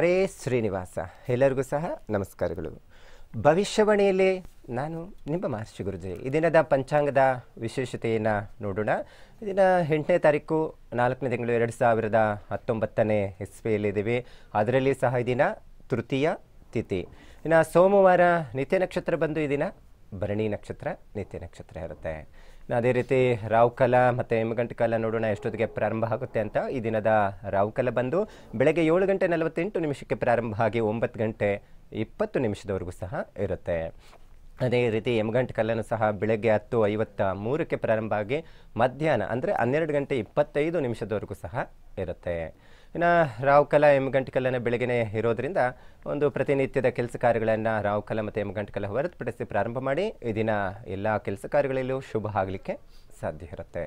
ಹರೇ ಶ್ರೀನಿವಾಸ. ಎಲ್ಲರಿಗೂ ಸಹ ನಮಸ್ಕಾರಗಳು. ಭವಿಷ್ಯವಾಣಿಯಲ್ಲಿ ನಾನು ನಿಮ್ಮ ಮಹರ್ಷಿ ಗುರುಜಿ. ಈ ದಿನದ ಪಂಚಾಂಗದ ವಿಶೇಷತೆಯನ್ನು ನೋಡೋಣ. ಈ ದಿನ ಎಂಟನೇ ತಾರೀಕು, ನಾಲ್ಕನೇ ತಿಂಗಳು ಎರಡು ಸಾವಿರದ ಹತ್ತೊಂಬತ್ತನೇ ಇಸ್ವಿಯಲ್ಲಿದ್ದೀವಿ ಅದರಲ್ಲಿ ಸಹ ಈ ತೃತೀಯ ತಿಥಿ. ಇನ್ನು ಸೋಮವಾರ ನಿತ್ಯ ನಕ್ಷತ್ರ ಬಂದು ಈ ದಿನ ಭರಣಿ ನಕ್ಷತ್ರ, ನಿತ್ಯ ನಕ್ಷತ್ರ ಇರುತ್ತೆ. ಅದೇ ರೀತಿ ರಾವ್ಕಲ ಮತ್ತು ಕಾಲ ನೋಡೋಣ ಎಷ್ಟೊತ್ತಿಗೆ ಪ್ರಾರಂಭ ಆಗುತ್ತೆ ಅಂತ ಈ ದಿನದ ರಾವ್ಕಲ ಬಂದು ಬೆಳಗ್ಗೆ ಏಳು ಗಂಟೆ ನಲವತ್ತೆಂಟು ನಿಮಿಷಕ್ಕೆ ಪ್ರಾರಂಭ ಆಗಿ ಒಂಬತ್ತು ಗಂಟೆ ಇಪ್ಪತ್ತು ನಿಮಿಷದವರೆಗೂ ಸಹ ಇರುತ್ತೆ. ಅದೇ ರೀತಿ ಯಮಗಂಟ ಕಲ್ಲನ್ನು ಸಹ ಬೆಳಗ್ಗೆ ಹತ್ತು ಐವತ್ತ ಮೂರಕ್ಕೆ ಪ್ರಾರಂಭ ಆಗಿ ಮಧ್ಯಾಹ್ನ ಅಂದರೆ ಹನ್ನೆರಡು ಗಂಟೆ ಇಪ್ಪತ್ತೈದು ನಿಮಿಷದವರೆಗೂ ಸಹ ಇರುತ್ತೆ. ಇನ್ನು ರಾವ್ಕಲ ಯಮಗಂಟಕಲನ ಬೆಳಗ್ಗೆ ಇರೋದ್ರಿಂದ ಒಂದು ಪ್ರತಿನಿತ್ಯದ ಕೆಲಸ ಕಾರ್ಯಗಳನ್ನು ರಾಹುಕಾಲ ಮತ್ತು ಎಮ್ಗಂಟ್ಕಲ ಹೊರತುಪಡಿಸಿ ಪ್ರಾರಂಭ ಮಾಡಿ, ಈ ದಿನ ಎಲ್ಲ ಕೆಲಸ ಕಾರ್ಯಗಳಲ್ಲೂ ಶುಭ ಆಗಲಿಕ್ಕೆ ಸಾಧ್ಯ ಇರುತ್ತೆ.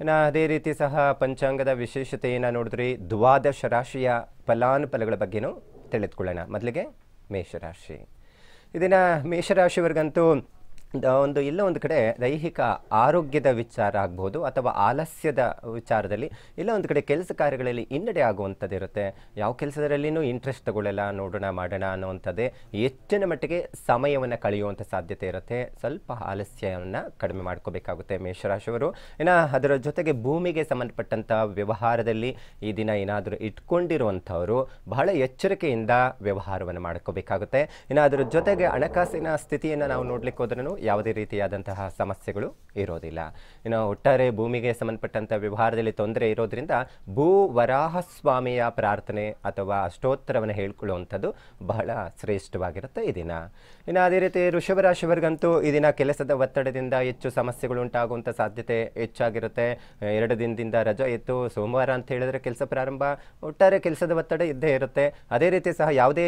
ಇನ್ನು ಅದೇ ರೀತಿ ಸಹ ಪಂಚಾಂಗದ ವಿಶೇಷತೆಯನ್ನು ನೋಡಿದ್ರಿ, ದ್ವಾದಶ ರಾಶಿಯ ಫಲಾನುಫಲಗಳ ಬಗ್ಗೆನೂ ತಿಳಿದುಕೊಳ್ಳೋಣ. ಮೊದಲಿಗೆ ಮೇಷರಾಶಿ. ಇದನ್ನು ಮೇಷರಾಶಿವರೆಗಂತೂ ಒಂದು ಇಲ್ಲ ಒಂದು ಕಡೆ ದೈಹಿಕ ಆರೋಗ್ಯದ ವಿಚಾರ ಆಗ್ಬೋದು ಅಥವಾ ಆಲಸ್ಯದ ವಿಚಾರದಲ್ಲಿ ಇಲ್ಲ ಒಂದು ಕಡೆ ಕೆಲಸ ಕಾರ್ಯಗಳಲ್ಲಿ ಹಿನ್ನಡೆ ಆಗುವಂಥದ್ದು ಇರುತ್ತೆ. ಯಾವ ಕೆಲಸದಲ್ಲಿನೂ ಇಂಟ್ರೆಸ್ಟ್ ತಗೊಳ್ಳಲ್ಲ ನೋಡೋಣ, ಮಾಡೋಣ ಅನ್ನುವಂಥದ್ದೇ ಹೆಚ್ಚಿನ ಮಟ್ಟಿಗೆ ಸಮಯವನ್ನು ಕಳೆಯುವಂಥ ಸಾಧ್ಯತೆ ಇರುತ್ತೆ. ಸ್ವಲ್ಪ ಆಲಸ್ಯವನ್ನು ಕಡಿಮೆ ಮಾಡ್ಕೋಬೇಕಾಗುತ್ತೆ ಮೇಷರಾಶಿಯವರು. ಇನ್ನು ಅದರ ಜೊತೆಗೆ ಭೂಮಿಗೆ ಸಂಬಂಧಪಟ್ಟಂಥ ವ್ಯವಹಾರದಲ್ಲಿ ಈ ದಿನ ಏನಾದರೂ ಇಟ್ಕೊಂಡಿರುವಂಥವರು ಬಹಳ ಎಚ್ಚರಿಕೆಯಿಂದ ವ್ಯವಹಾರವನ್ನು ಮಾಡ್ಕೋಬೇಕಾಗುತ್ತೆ. ಇನ್ನು ಅದರ ಜೊತೆಗೆ ಹಣಕಾಸಿನ ಸ್ಥಿತಿಯನ್ನು ನಾವು ನೋಡ್ಲಿಕ್ಕೆ ಹೋದ್ರೂ ಯಾವುದೇ ರೀತಿಯಾದಂತಹ ಸಮಸ್ಯೆಗಳು ಇರೋದಿಲ್ಲ. ಇನ್ನು ಒಟ್ಟಾರೆ ಭೂಮಿಗೆ ಸಂಬಂಧಪಟ್ಟಂಥ ವ್ಯವಹಾರದಲ್ಲಿ ತೊಂದರೆ ಇರೋದ್ರಿಂದ ಭೂ ವರಾಹ ಸ್ವಾಮಿಯ ಪ್ರಾರ್ಥನೆ ಅಥವಾ ಅಷ್ಟೋತ್ತರವನ್ನು ಹೇಳ್ಕೊಳ್ಳುವಂಥದ್ದು ಬಹಳ ಶ್ರೇಷ್ಠವಾಗಿರುತ್ತೆ ಈ ದಿನ. ಇನ್ನು ಅದೇ ರೀತಿ ಋಷಭ ರಾಶಿವರ್ಗಂತೂ ಈ ದಿನ ಕೆಲಸದ ಒತ್ತಡದಿಂದ ಹೆಚ್ಚು ಸಮಸ್ಯೆಗಳು ಉಂಟಾಗುವಂಥ ಸಾಧ್ಯತೆ ಹೆಚ್ಚಾಗಿರುತ್ತೆ. ಎರಡು ದಿನದಿಂದ ರಜೆ ಇತ್ತು. ಸೋಮವಾರ ಅಂತ ಹೇಳಿದ್ರೆ ಕೆಲಸ ಪ್ರಾರಂಭ. ಒಟ್ಟಾರೆ ಕೆಲಸದ ಒತ್ತಡ ಇದ್ದೇ ಇರುತ್ತೆ. ಅದೇ ರೀತಿ ಸಹ ಯಾವುದೇ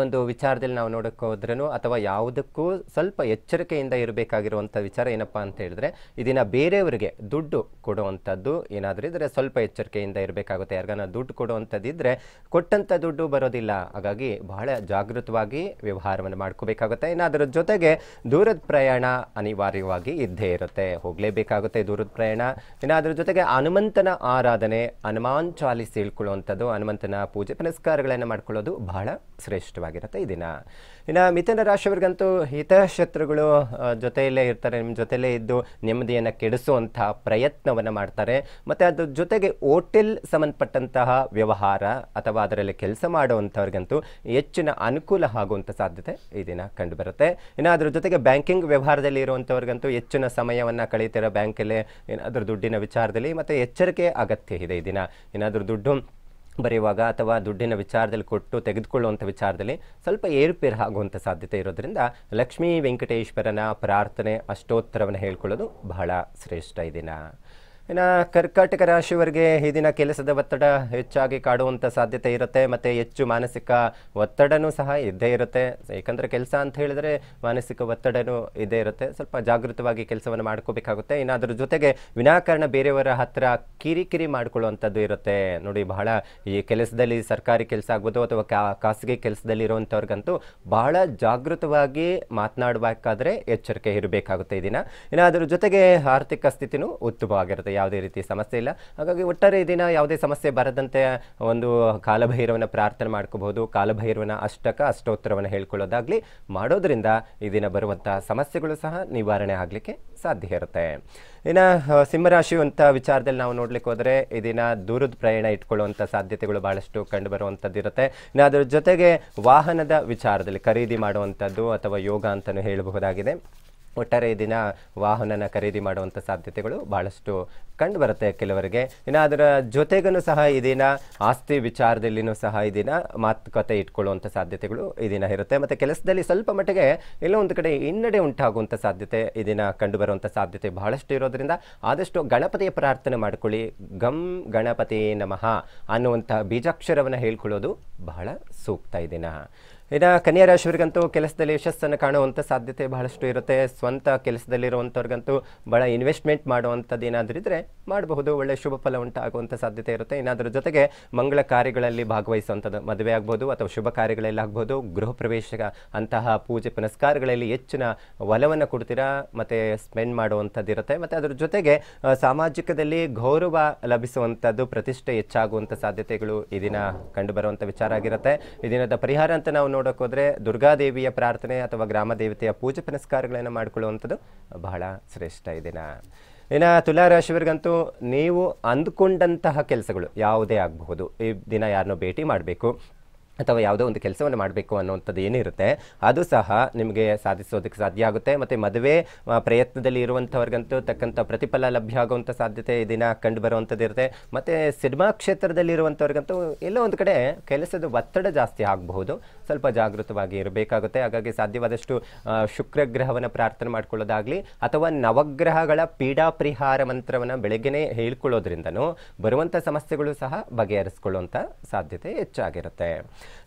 ಒಂದು ವಿಚಾರದಲ್ಲಿ ನಾವು ನೋಡೋಕ್ಕೆ ಹೋದ್ರೂ ಅಥವಾ ಯಾವುದಕ್ಕೂ ಸ್ವಲ್ಪ ಎಚ್ಚರಿಕೆಯಿಂದ ಇರಬೇಕಾಗಿರುವಂಥ ವಿಚಾರ ಏನಪ್ಪ ಅಂತ ಹೇಳಿದ್ರೆ ಇದನ್ನು ಬೇರೆಯವರಿಗೆ ದುಡ್ಡು ಕೊಡುವಂಥದ್ದು ಏನಾದರೂ ಇದ್ದರೆ ಸ್ವಲ್ಪ ಎಚ್ಚರಿಕೆಯಿಂದ ಇರಬೇಕಾಗುತ್ತೆ. ಯಾರಿಗಾನ ದುಡ್ಡು ಕೊಡುವಂಥದ್ದಿದ್ದರೆ ಕೊಟ್ಟಂಥ ದುಡ್ಡು ಬರೋದಿಲ್ಲ. ಹಾಗಾಗಿ ಬಹಳ ಜಾಗೃತವಾಗಿ ವ್ಯವಹಾರವನ್ನು ಮಾಡ್ಕೋಬೇಕಾಗುತ್ತೆ. ಇನ್ನು ಜೊತೆಗೆ ದೂರದ ಪ್ರಯಾಣ ಅನಿವಾರ್ಯವಾಗಿ ಇದ್ದೇ ಇರುತ್ತೆ. ಹೋಗಲೇಬೇಕಾಗುತ್ತೆ ದೂರದ ಪ್ರಯಾಣ. ಇನ್ನು ಜೊತೆಗೆ ಹನುಮಂತನ ಆರಾಧನೆ, ಹನುಮಾನ್ ಚಾಲಿಸಿ ಹೇಳ್ಕೊಳ್ಳುವಂಥದ್ದು, ಹನುಮಂತನ ಪೂಜೆ ಪುನಸ್ಕಾರಗಳನ್ನು ಮಾಡ್ಕೊಳ್ಳೋದು ಬಹಳ ಶ್ರೇಷ್ಠವಾಗಿರುತ್ತೆ ಈ ದಿನ. ಇನ್ನು ಮಿಥುನ ರಾಶಿಯವರಿಗಂತೂ ಹಿತಶತ್ರುಗಳು ಜೊತೆಯಲ್ಲೇ ಇರ್ತಾರೆ. ನಿಮ್ಮ ಜೊತೆಯಲ್ಲೇ ಇದ್ದು ನೆಮ್ಮದಿಯನ್ನು ಕೆಡಿಸುವಂತಹ ಪ್ರಯತ್ನವನ್ನು ಮಾಡ್ತಾರೆ. ಮತ್ತು ಅದ್ರ ಜೊತೆಗೆ ಹೋಟೆಲ್ ಸಂಬಂಧಪಟ್ಟಂತಹ ವ್ಯವಹಾರ ಅಥವಾ ಅದರಲ್ಲಿ ಕೆಲಸ ಮಾಡುವಂಥವ್ರಿಗಂತೂ ಹೆಚ್ಚಿನ ಅನುಕೂಲ ಆಗುವಂಥ ಸಾಧ್ಯತೆ ಈ ದಿನ ಕಂಡುಬರುತ್ತೆ. ಇನ್ನು ಅದ್ರ ಜೊತೆಗೆ ಬ್ಯಾಂಕಿಂಗ್ ವ್ಯವಹಾರದಲ್ಲಿ ಇರುವಂಥವ್ರಿಗಂತೂ ಹೆಚ್ಚಿನ ಸಮಯವನ್ನು ಕಳೀತಿರೋ ಬ್ಯಾಂಕಲ್ಲೇ. ಏನಾದರೂ ದುಡ್ಡಿನ ವಿಚಾರದಲ್ಲಿ ಮತ್ತು ಎಚ್ಚರಿಕೆ ಅಗತ್ಯ ಇದೆ ಈ ದಿನ. ಏನಾದರೂ ದುಡ್ಡು ಬರೆಯುವಾಗ ಅಥವಾ ದುಡ್ಡಿನ ವಿಚಾರದಲ್ಲಿ ಕೊಟ್ಟು ತೆಗೆದುಕೊಳ್ಳುವಂಥ ವಿಚಾರದಲ್ಲಿ ಸ್ವಲ್ಪ ಏರುಪೇರು ಆಗುವಂಥ ಸಾಧ್ಯತೆ ಇರೋದರಿಂದ ಲಕ್ಷ್ಮೀ ವೆಂಕಟೇಶ್ವರನ ಪ್ರಾರ್ಥನೆ ಅಷ್ಟೋತ್ತರವನ್ನು ಹೇಳ್ಕೊಳ್ಳೋದು ಬಹಳ ಶ್ರೇಷ್ಠ ಈ ಇನ್ನು ಕರ್ಕಾಟಕ ರಾಶಿಯವರಿಗೆ ಈ ದಿನ ಕೆಲಸದ ಒತ್ತಡ ಹೆಚ್ಚಾಗಿ ಕಾಡುವಂಥ ಸಾಧ್ಯತೆ ಇರುತ್ತೆ, ಮತ್ತು ಹೆಚ್ಚು ಮಾನಸಿಕ ಒತ್ತಡನೂ ಸಹ ಇದ್ದೇ ಇರುತ್ತೆ. ಏಕೆಂದರೆ ಕೆಲಸ ಅಂತ ಹೇಳಿದರೆ ಮಾನಸಿಕ ಒತ್ತಡನೂ ಇದ್ದೇ ಇರುತ್ತೆ. ಸ್ವಲ್ಪ ಜಾಗೃತವಾಗಿ ಕೆಲಸವನ್ನು ಮಾಡ್ಕೋಬೇಕಾಗುತ್ತೆ. ಇನ್ನು ಅದರ ಜೊತೆಗೆ ವಿನಾಕಾರಣ ಬೇರೆಯವರ ಹತ್ರ ಕಿರಿಕಿರಿ ಮಾಡ್ಕೊಳ್ಳುವಂಥದ್ದು ಇರುತ್ತೆ. ನೋಡಿ, ಬಹಳ ಈ ಕೆಲಸದಲ್ಲಿ ಸರ್ಕಾರಿ ಕೆಲಸ ಆಗ್ಬೋದು ಅಥವಾ ಕಾ, ಖಾಸಗಿ ಕೆಲಸದಲ್ಲಿ ಇರುವಂಥವ್ರಿಗಂತೂ ಬಹಳ ಜಾಗೃತವಾಗಿ ಮಾತನಾಡಬೇಕಾದ್ರೆ ಎಚ್ಚರಿಕೆ ಇರಬೇಕಾಗುತ್ತೆ ಈ ದಿನ. ಇನ್ನು ಅದರ ಜೊತೆಗೆ ಆರ್ಥಿಕ ಸ್ಥಿತಿನೂ ಉತ್ತಮವಾಗಿರುತ್ತೆ ಯಾವುದೇ ರೀತಿ ಸಮಸ್ಯೆ ಇಲ್ಲ. ಹಾಗಾಗಿ ಒಟ್ಟಾರೆ ದಿನ ಯಾವುದೇ ಸಮಸ್ಯೆ ಬರದಂತೆ ಒಂದು ಕಾಲಭೈರವನ ಪ್ರಾರ್ಥನೆ ಮಾಡ್ಕೋಬಹುದು. ಕಾಲಭೈರವನ ಅಷ್ಟಕ ಅಷ್ಟೋತ್ತರವನ್ನು ಹೇಳ್ಕೊಳ್ಳೋದಾಗ್ಲಿ, ಮಾಡೋದ್ರಿಂದ ಈ ದಿನ ಬರುವಂಥ ಸಮಸ್ಯೆಗಳು ಸಹ ನಿವಾರಣೆ ಆಗಲಿಕ್ಕೆ ಸಾಧ್ಯ ಇರುತ್ತೆ. ಇನ್ನು ಸಿಂಹರಾಶಿ ಅಂತ ವಿಚಾರದಲ್ಲಿ ನಾವು ನೋಡ್ಲಿಕ್ಕೆ ಹೋದರೆ ಈ ದಿನ ದೂರದ ಪ್ರಯಾಣ ಇಟ್ಕೊಳ್ಳುವಂಥ ಸಾಧ್ಯತೆಗಳು ಬಹಳಷ್ಟು ಕಂಡು ಬರುವಂಥದ್ದು ಇರುತ್ತೆ. ಇನ್ನು ಅದರ ಜೊತೆಗೆ ವಾಹನದ ವಿಚಾರದಲ್ಲಿ ಖರೀದಿ ಮಾಡುವಂಥದ್ದು ಅಥವಾ ಯೋಗ ಅಂತಲೂ ಹೇಳಬಹುದಾಗಿದೆ. ಒಟ್ಟಾರೆ ದಿನ ವಾಹನನ ಖರೀದಿ ಮಾಡುವಂಥ ಸಾಧ್ಯತೆಗಳು ಬಹಳಷ್ಟು ಕಂಡು ಬರುತ್ತೆ ಕೆಲವರಿಗೆ. ಇನ್ನು ಅದರ ಜೊತೆಗೂ ಸಹ ಈ ದಿನ ಆಸ್ತಿ ವಿಚಾರದಲ್ಲಿನೂ ಸಹ ಈ ದಿನ ಮಾತುಕತೆ ಇಟ್ಕೊಳ್ಳುವಂಥ ಸಾಧ್ಯತೆಗಳು ಈ ದಿನ ಇರುತ್ತೆ. ಮತ್ತು ಕೆಲಸದಲ್ಲಿ ಸ್ವಲ್ಪ ಮಟ್ಟಿಗೆ ಎಲ್ಲೋ ಒಂದು ಕಡೆ ಹಿನ್ನಡೆ ಉಂಟಾಗುವಂಥ ಸಾಧ್ಯತೆ ಈ ದಿನ ಕಂಡು ಬರುವಂಥ ಸಾಧ್ಯತೆ ಬಹಳಷ್ಟು ಇರೋದ್ರಿಂದ ಆದಷ್ಟು ಗಣಪತಿಯ ಪ್ರಾರ್ಥನೆ ಮಾಡ್ಕೊಳ್ಳಿ. ಗಂ ಗಣಪತಿ ನಮಃ ಅನ್ನುವಂಥ ಬೀಜಾಕ್ಷರವನ್ನು ಹೇಳ್ಕೊಳ್ಳೋದು ಬಹಳ ಸೂಕ್ತ ದಿನ. ಇನ್ನು ಕನ್ಯಾ ರಾಶಿಯವರಿಗಂತೂ ಕೆಲಸದಲ್ಲಿ ಯಶಸ್ಸನ್ನು ಕಾಣುವಂಥ ಸಾಧ್ಯತೆ ಬಹಳಷ್ಟು ಇರುತ್ತೆ. ಸ್ವಂತ ಕೆಲಸದಲ್ಲಿರುವಂಥವ್ರಿಗಂತೂ ಭಾಳ ಇನ್ವೆಸ್ಟ್ಮೆಂಟ್ ಮಾಡುವಂಥದ್ದು ಏನಾದರೂ ಇದ್ದರೆ ಮಾಡಬಹುದು. ಒಳ್ಳೆಯ ಶುಭ ಫಲ ಉಂಟಾಗುವಂಥ ಸಾಧ್ಯತೆ ಇರುತ್ತೆ. ಇನ್ನಾದ್ರ ಜೊತೆಗೆ ಮಂಗಳ ಕಾರ್ಯಗಳಲ್ಲಿ ಭಾಗವಹಿಸುವಂಥದ್ದು ಮದುವೆ ಆಗ್ಬೋದು ಅಥವಾ ಶುಭ ಕಾರ್ಯಗಳಲ್ಲಿ ಆಗ್ಬೋದು. ಗೃಹ ಪ್ರವೇಶ ಅಂತಹ ಪೂಜೆ ಪುನಸ್ಕಾರಗಳಲ್ಲಿ ಹೆಚ್ಚಿನ ಒಲವನ್ನು ಕೊಡ್ತೀರಾ? ಮತ್ತು ಸ್ಪೆಂಡ್ ಮಾಡುವಂಥದ್ದು ಇರುತ್ತೆ. ಮತ್ತು ಅದರ ಜೊತೆಗೆ ಸಾಮಾಜಿಕದಲ್ಲಿ ಗೌರವ ಲಭಿಸುವಂಥದ್ದು, ಪ್ರತಿಷ್ಠೆ ಹೆಚ್ಚಾಗುವಂಥ ಸಾಧ್ಯತೆಗಳು ಈ ದಿನ ಕಂಡುಬರುವಂಥ ವಿಚಾರ ಆಗಿರುತ್ತೆ. ಈ ಪರಿಹಾರ ಅಂತ ನಾವು ನೋಡೋಕೆ ದುರ್ಗಾದೇವಿಯ ಪ್ರಾರ್ಥನೆ ಅಥವಾ ಗ್ರಾಮ ದೇವತೆಯ ಪೂಜೆ ಪುನಸ್ಕಾರಗಳನ್ನು ಮಾಡಿಕೊಳ್ಳುವಂಥದ್ದು ಬಹಳ ಶ್ರೇಷ್ಠ ಈ ದಿನ. ಇನ್ನು ತುಲಾ ರಾಶಿಯವರಿಗಂತೂ ನೀವು ಅಂದುಕೊಂಡಂತಹ ಕೆಲಸಗಳು ಯಾವುದೇ ಆಗಬಹುದು. ಈ ದಿನ ಯಾರನ್ನೋ ಭೇಟಿ ಮಾಡಬೇಕು. ಅಥವಾ ಯಾವುದೋ ಒಂದು ಕೆಲಸವನ್ನು ಮಾಡಬೇಕು ಅನ್ನುವಂಥದ್ದು ಏನಿರುತ್ತೆ ಅದು ಸಹ ನಿಮಗೆ ಸಾಧಿಸೋದಕ್ಕೆ ಸಾಧ್ಯ ಆಗುತ್ತೆ. ಮತ್ತು ಮದುವೆ ಪ್ರಯತ್ನದಲ್ಲಿ ಇರುವಂಥವ್ರಿಗಂತೂ ತಕ್ಕಂಥ ಪ್ರತಿಫಲ ಲಭ್ಯ ಆಗುವಂಥ ಸಾಧ್ಯತೆ ದಿನ ಕಂಡು ಬರುವಂಥದ್ದು ಇರುತ್ತೆ. ಮತ್ತು ಸಿನಿಮಾ ಕ್ಷೇತ್ರದಲ್ಲಿ ಇರುವಂಥವ್ರಿಗಂತೂ ಎಲ್ಲೋ ಒಂದು ಕಡೆ ಕೆಲಸದ ಒತ್ತಡ ಜಾಸ್ತಿ ಆಗಬಹುದು. ಸ್ವಲ್ಪ ಜಾಗೃತವಾಗಿ ಇರಬೇಕಾಗುತ್ತೆ. ಹಾಗಾಗಿ ಸಾಧ್ಯವಾದಷ್ಟು ಶುಕ್ರ ಗ್ರಹವನ್ನು ಪ್ರಾರ್ಥನೆ ಮಾಡ್ಕೊಳ್ಳೋದಾಗಲಿ, ಅಥವಾ ನವಗ್ರಹಗಳ ಪೀಡಾ ಪರಿಹಾರ ಮಂತ್ರವನ್ನು ಬೆಳಗ್ಗೆನೇ ಹೇಳ್ಕೊಳ್ಳೋದ್ರಿಂದನೂ ಬರುವಂಥ ಸಮಸ್ಯೆಗಳು ಸಹ ಬಗೆಹರಿಸ್ಕೊಳ್ಳುವಂಥ ಸಾಧ್ಯತೆ ಹೆಚ್ಚಾಗಿರುತ್ತೆ.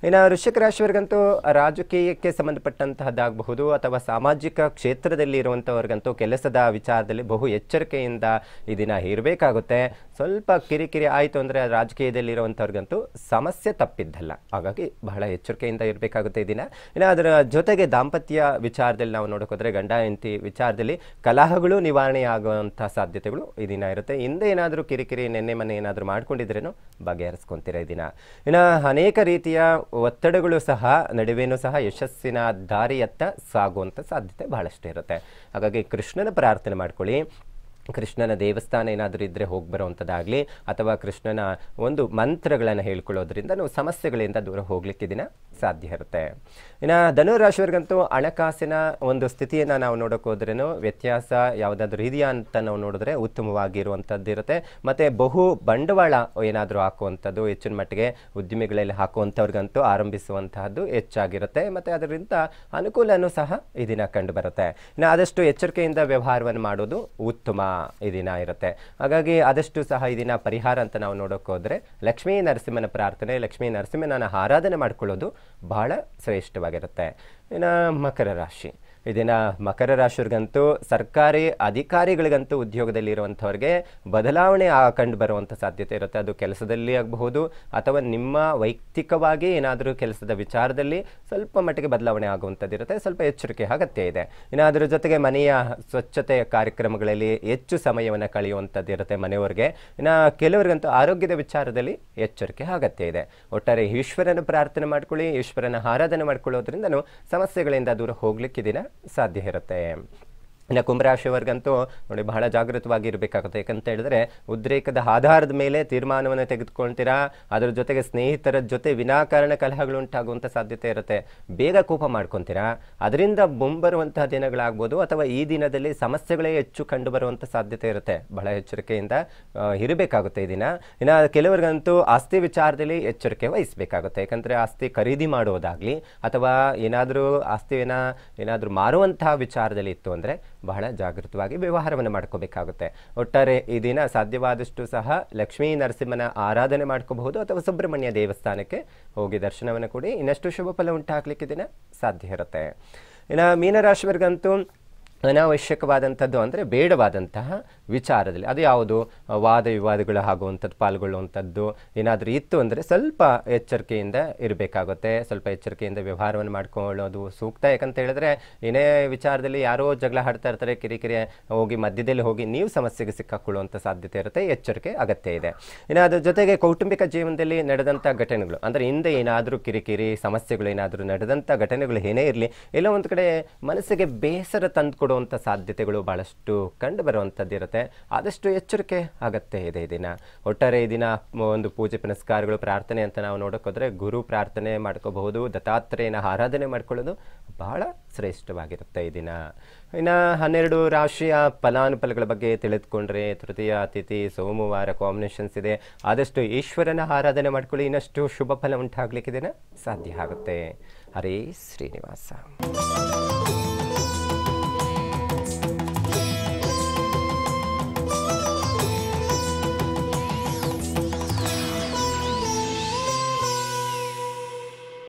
ಇನ್ನು ವೃಶ್ಚಿಕ ರಾಶಿಯವರಿಗಂತೂ ರಾಜಕೀಯಕ್ಕೆ ಸಂಬಂಧಪಟ್ಟಂತಹದ್ದಾಗಬಹುದು ಅಥವಾ ಸಾಮಾಜಿಕ ಕ್ಷೇತ್ರದಲ್ಲಿ ಇರುವಂಥವ್ರಿಗಂತೂ ಕೆಲಸದ ವಿಚಾರದಲ್ಲಿ ಬಹು ಎಚ್ಚರಿಕೆಯಿಂದ ಈ ದಿನ ಇರಬೇಕಾಗುತ್ತೆ. ಸ್ವಲ್ಪ ಕಿರಿಕಿರಿ ಆಯಿತು ಅಂದರೆ ರಾಜಕೀಯದಲ್ಲಿ ಇರುವಂಥವ್ರಿಗಂತೂ ಸಮಸ್ಯೆ ತಪ್ಪಿದ್ದಲ್ಲ. ಹಾಗಾಗಿ ಬಹಳ ಎಚ್ಚರಿಕೆಯಿಂದ ಇರಬೇಕಾಗುತ್ತೆ ಈ ದಿನ. ಇನ್ನು ಅದರ ಜೊತೆಗೆ ದಾಂಪತ್ಯ ವಿಚಾರದಲ್ಲಿ ನಾವು ನೋಡೋಕೋದ್ರೆ ಗಂಡ, ಹೆಂಡತಿ ವಿಚಾರದಲ್ಲಿ ಕಲಹಗಳು ನಿವಾರಣೆ ಆಗುವಂಥ ಸಾಧ್ಯತೆಗಳು ಈ ದಿನ ಇರುತ್ತೆ. ಹಿಂದೆ ಏನಾದರೂ ಕಿರಿಕಿರಿ, ನೆನ್ನೆ ಮನೆ ಏನಾದರೂ ಮಾಡ್ಕೊಂಡಿದ್ರೇನು ಬಗೆಹರಿಸ್ಕೊತೀರ ಈ ದಿನ. ಇನ್ನು ಅನೇಕ ರೀತಿಯ ಒತ್ತಡಗಳು ಸಹ, ನಡುವೆನೂ ಸಹ ಯಶಸ್ಸಿನ ದಾರಿಯತ್ತ ಸಾಗುವಂಥ ಸಾಧ್ಯತೆ ಬಹಳಷ್ಟು ಇರುತ್ತೆ. ಹಾಗಾಗಿ ಕೃಷ್ಣನ ಪ್ರಾರ್ಥನೆ ಮಾಡ್ಕೊಳ್ಳಿ. ಕೃಷ್ಣನ ದೇವಸ್ಥಾನ ಏನಾದರೂ ಇದ್ದರೆ ಹೋಗಿ ಬರುವಂಥದ್ದಾಗಲಿ, ಅಥವಾ ಕೃಷ್ಣನ ಒಂದು ಮಂತ್ರಗಳನ್ನು ಹೇಳ್ಕೊಳ್ಳೋದ್ರಿಂದ, ನಾವು ಸಮಸ್ಯೆಗಳಿಂದ ದೂರ ಹೋಗ್ಲಿಕ್ಕೆ ಸಾಧ್ಯ ಇರುತ್ತೆ. ಇನ್ನು ಧನುರಾಶಿಯವರಿಗಂತೂ ಹಣಕಾಸಿನ ಒಂದು ಸ್ಥಿತಿಯನ್ನು ನಾವು ನೋಡೋಕೆ ಹೋದ್ರೇನು ವ್ಯತ್ಯಾಸ ಯಾವುದಾದ್ರೂ ಇದೆಯಾ ಅಂತ ನಾವು ನೋಡಿದ್ರೆ ಉತ್ತಮವಾಗಿರುವಂಥದ್ದು ಇರುತ್ತೆ. ಮತ್ತು ಬಹು ಬಂಡವಾಳ ಏನಾದರೂ ಹಾಕುವಂಥದ್ದು, ಹೆಚ್ಚಿನ ಮಟ್ಟಿಗೆ ಉದ್ಯಮಿಗಳಲ್ಲಿ ಹಾಕುವಂಥವ್ರಿಗಂತೂ ಆರಂಭಿಸುವಂತಹದ್ದು ಹೆಚ್ಚಾಗಿರುತ್ತೆ. ಮತ್ತು ಅದರಿಂದ ಅನುಕೂಲನೂ ಸಹ ಈ ದಿನ ಕಂಡು ಬರುತ್ತೆ. ಇನ್ನು ಆದಷ್ಟು ಎಚ್ಚರಿಕೆಯಿಂದ ವ್ಯವಹಾರವನ್ನು ಮಾಡೋದು ಉತ್ತಮ ಈ ಇರುತ್ತೆ. ಹಾಗಾಗಿ ಆದಷ್ಟು ಸಹ ಈ ಪರಿಹಾರ ಅಂತ ನಾವು ನೋಡೋಕೆ ಹೋದರೆ ಲಕ್ಷ್ಮೀ ನರಸಿಂಹನ ಪ್ರಾರ್ಥನೆ, ಲಕ್ಷ್ಮೀ ನರಸಿಂಹನ ಆರಾಧನೆ ಮಾಡ್ಕೊಳ್ಳೋದು ಬಹಳ ಶ್ರೇಷ್ಠವಾಗಿರುತ್ತೆ. ಇನ್ನು ಮಕರ ರಾಶಿ. ಇದನ್ನ ಮಕರ ರಾಶಿಯವ್ರಿಗಂತೂ ಸರ್ಕಾರಿ ಅಧಿಕಾರಿಗಳಿಗಂತೂ ಉದ್ಯೋಗದಲ್ಲಿ ಇರುವಂಥವ್ರಿಗೆ ಬದಲಾವಣೆ ಕಂಡು ಬರುವಂಥ ಸಾಧ್ಯತೆ ಇರುತ್ತೆ. ಅದು ಕೆಲಸದಲ್ಲಿ ಆಗಬಹುದು ಅಥವಾ ನಿಮ್ಮ ವೈಯಕ್ತಿಕವಾಗಿ ಏನಾದರೂ ಕೆಲಸದ ವಿಚಾರದಲ್ಲಿ ಸ್ವಲ್ಪ ಮಟ್ಟಿಗೆ ಬದಲಾವಣೆ ಆಗುವಂಥದ್ದು ಇರುತ್ತೆ. ಸ್ವಲ್ಪ ಎಚ್ಚರಿಕೆ ಅಗತ್ಯ ಇದೆ. ಇನ್ನು ಅದರ ಜೊತೆಗೆ ಮನೆಯ ಸ್ವಚ್ಛತೆಯ ಕಾರ್ಯಕ್ರಮಗಳಲ್ಲಿ ಹೆಚ್ಚು ಸಮಯವನ್ನು ಕಳೆಯುವಂಥದ್ದು ಇರುತ್ತೆ ಮನೆಯವರಿಗೆ. ಇನ್ನು ಕೆಲವರಿಗಂತೂ ಆರೋಗ್ಯದ ವಿಚಾರದಲ್ಲಿ ಎಚ್ಚರಿಕೆ ಅಗತ್ಯ ಇದೆ. ಒಟ್ಟಾರೆ ಈಶ್ವರನ ಪ್ರಾರ್ಥನೆ ಮಾಡ್ಕೊಳ್ಳಿ, ಈಶ್ವರನ ಆರಾಧನೆ ಮಾಡ್ಕೊಳ್ಳೋದ್ರಿಂದನೂ ಸಮಸ್ಯೆಗಳಿಂದ ದೂರ ಹೋಗ್ಲಿಕ್ಕೆ ದಿನ ಸಾಧ್ಯ ಇರುತ್ತೆ ಇನ್ನು ಕುಂಭರಾಶಿಯವರ್ಗಂತೂ ನೋಡಿ ಬಹಳ ಜಾಗೃತವಾಗಿರಬೇಕಾಗುತ್ತೆ ಯಾಕಂತ ಹೇಳಿದ್ರೆ ಉದ್ರೇಕದ ಆಧಾರದ ಮೇಲೆ ತೀರ್ಮಾನವನ್ನು ತೆಗೆದುಕೊಳ್ತೀರಾ? ಅದರ ಜೊತೆಗೆ ಸ್ನೇಹಿತರ ಜೊತೆ ವಿನಾಕಾರಣ ಕಲಹಗಳು ಉಂಟಾಗುವಂಥ ಸಾಧ್ಯತೆ ಇರುತ್ತೆ. ಬೇಗ ಕೋಪ ಮಾಡ್ಕೊತೀರಾ? ಅದರಿಂದ ಮುಂಬರುವಂತಹ ದಿನಗಳಾಗ್ಬೋದು ಅಥವಾ ಈ ದಿನದಲ್ಲಿ ಸಮಸ್ಯೆಗಳೇ ಹೆಚ್ಚು ಕಂಡು ಬರುವಂಥ ಸಾಧ್ಯತೆ ಇರುತ್ತೆ. ಬಹಳ ಎಚ್ಚರಿಕೆಯಿಂದ ಇರಬೇಕಾಗುತ್ತೆ ಈ ದಿನ. ಇನ್ನು ಕೆಲವರಿಗಂತೂ ಆಸ್ತಿ ವಿಚಾರದಲ್ಲಿ ಎಚ್ಚರಿಕೆ ವಹಿಸಬೇಕಾಗುತ್ತೆ. ಯಾಕಂದರೆ ಆಸ್ತಿ ಖರೀದಿ ಮಾಡೋದಾಗಲಿ ಅಥವಾ ಏನಾದರೂ ಆಸ್ತಿಯನ್ನು ಏನಾದರೂ ಮಾರುವಂತಹ ವಿಚಾರದಲ್ಲಿ ಇತ್ತು ಅಂದರೆ ಬಹಳ ಜಾಗೃತವಾಗಿ ವ್ಯವಹಾರವನ್ನು ಮಾಡ್ಕೋಬೇಕಾಗುತ್ತೆ. ಒಟ್ಟಾರೆ ಈ ದಿನ ಸಾಧ್ಯವಾದಷ್ಟು ಸಹ ಲಕ್ಷ್ಮೀ ನರಸಿಂಹನ ಆರಾಧನೆ ಮಾಡ್ಕೋಬಹುದು ಅಥವಾ ಸುಬ್ರಹ್ಮಣ್ಯ ದೇವಸ್ಥಾನಕ್ಕೆ ಹೋಗಿ ದರ್ಶನವನ್ನು ಕೊಡಿ. ಇನ್ನಷ್ಟು ಶುಭ ಫಲ ಉಂಟಾಗಲಿಕ್ಕೆ ದಿನ ಸಾಧ್ಯ ಇರುತ್ತೆ. ಇನ್ನು ಮೀನರಾಶಿವರಿಗಂತೂ ಅನಾವಶ್ಯಕವಾದಂಥದ್ದು ಅಂದರೆ ಬೇಡವಾದಂತಹ ವಿಚಾರದಲ್ಲಿ. ಅದು ಯಾವುದು? ವಾದ ವಿವಾದಗಳು ಆಗುವಂಥದ್ದು, ಪಾಲ್ಗೊಳ್ಳುವಂಥದ್ದು, ಏನಾದರೂ ಇತ್ತು ಅಂದರೆ ಸ್ವಲ್ಪ ಎಚ್ಚರಿಕೆಯಿಂದ ಇರಬೇಕಾಗುತ್ತೆ. ಸ್ವಲ್ಪ ಎಚ್ಚರಿಕೆಯಿಂದ ವ್ಯವಹಾರವನ್ನು ಮಾಡ್ಕೊಳ್ಳೋದು ಸೂಕ್ತ ಯಾಕಂತ ಹೇಳಿದ್ರೆ, ಏನೇ ವಿಚಾರದಲ್ಲಿ ಯಾರೋ ಜಗಳ ಹಾಡ್ತಾ ಇರ್ತಾರೆ, ಕಿರಿಕಿರಿ ಹೋಗಿ ಮಧ್ಯದಲ್ಲಿ ಹೋಗಿ ನೀವು ಸಮಸ್ಯೆಗೆ ಸಿಕ್ಕಾಕೊಳ್ಳುವಂಥ ಸಾಧ್ಯತೆ ಇರುತ್ತೆ, ಎಚ್ಚರಿಕೆ ಅಗತ್ಯ ಇದೆ. ಇನ್ನು ಜೊತೆಗೆ ಕೌಟುಂಬಿಕ ಜೀವನದಲ್ಲಿ ನಡೆದಂಥ ಘಟನೆಗಳು, ಅಂದರೆ ಹಿಂದೆ ಏನಾದರೂ ಕಿರಿಕಿರಿ, ಸಮಸ್ಯೆಗಳು ಏನಾದರೂ ನಡೆದಂಥ ಘಟನೆಗಳು ಏನೇ ಇರಲಿ, ಎಲ್ಲೋ ಒಂದು ಕಡೆ ಮನಸ್ಸಿಗೆ ಬೇಸರ ತಂದುಕೊಡುವಂಥ ಸಾಧ್ಯತೆಗಳು ಭಾಳಷ್ಟು ಕಂಡು ಬರುವಂಥದ್ದಿರುತ್ತೆ ಆದಷ್ಟು ಎಚ್ಚರಿಕೆ ಆಗತ್ತೆ ಇದೆ ದಿನ. ಒಟ್ಟಾರೆ ಈ ದಿನ ಒಂದು ಪೂಜೆ ಪುನಸ್ಕಾರಗಳು, ಪ್ರಾರ್ಥನೆ ಅಂತ ನಾವು ನೋಡೋಕ್ಕೋದ್ರೆ ಗುರು ಪ್ರಾರ್ಥನೆ ಮಾಡ್ಕೋಬಹುದು, ದತ್ತಾತ್ರೇಯನ ಆರಾಧನೆ ಮಾಡ್ಕೊಳ್ಳೋದು ಬಹಳ ಶ್ರೇಷ್ಠವಾಗಿರುತ್ತೆ ಈ ದಿನ. ಇನ್ನು ಹನ್ನೆರಡು ರಾಶಿಯ ಫಲಾನುಫಲಗಳ ಬಗ್ಗೆ ತಿಳಿದುಕೊಂಡ್ರೆ ತೃತೀಯ ಅತಿಥಿ, ಸೋಮವಾರ ಕಾಂಬಿನೇಷನ್ಸ್ ಇದೆ. ಆದಷ್ಟು ಈಶ್ವರನ ಆರಾಧನೆ ಮಾಡ್ಕೊಳ್ಳಿ, ಇನ್ನಷ್ಟು ಶುಭ ಫಲ ಉಂಟಾಗಲಿಕ್ಕೆ ದಿನ ಸಾಧ್ಯ ಆಗುತ್ತೆ. ಹರೇ ಶ್ರೀನಿವಾಸ.